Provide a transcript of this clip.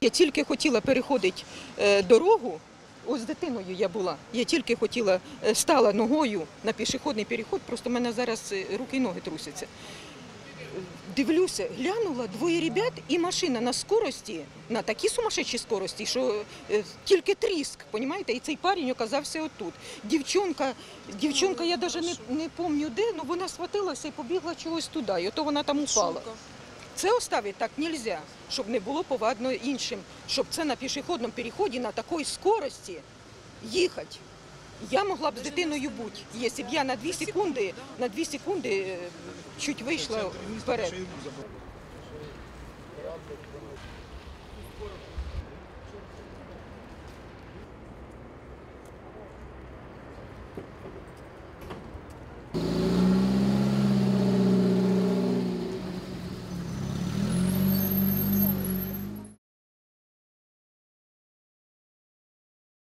Я тільки хотіла переходити е, дорогу. Ось з дитиною я була. Я тільки хотіла е, стала ногою на пішохідний переход, просто в мене зараз е, руки і ноги трусяться. Дивлюся, глянула двоє ребят і машина на скорості, на такій сумасшедшій скорості, що е, тільки тріск, понімаєте? І цей парень оказався отут. Дівчонка, дівчонка, я навіть не, не пам'ятаю де, але вона схватилася і побігла чогось туди, і ото вона там упала. Це оставити так нельзя, щоб не було повадно іншим, щоб це на пішохідному переході на такій скорості їхати. Я могла б з дитиною бути, якщо б я на дві секунди, на дві секунди чуть вийшла вперед.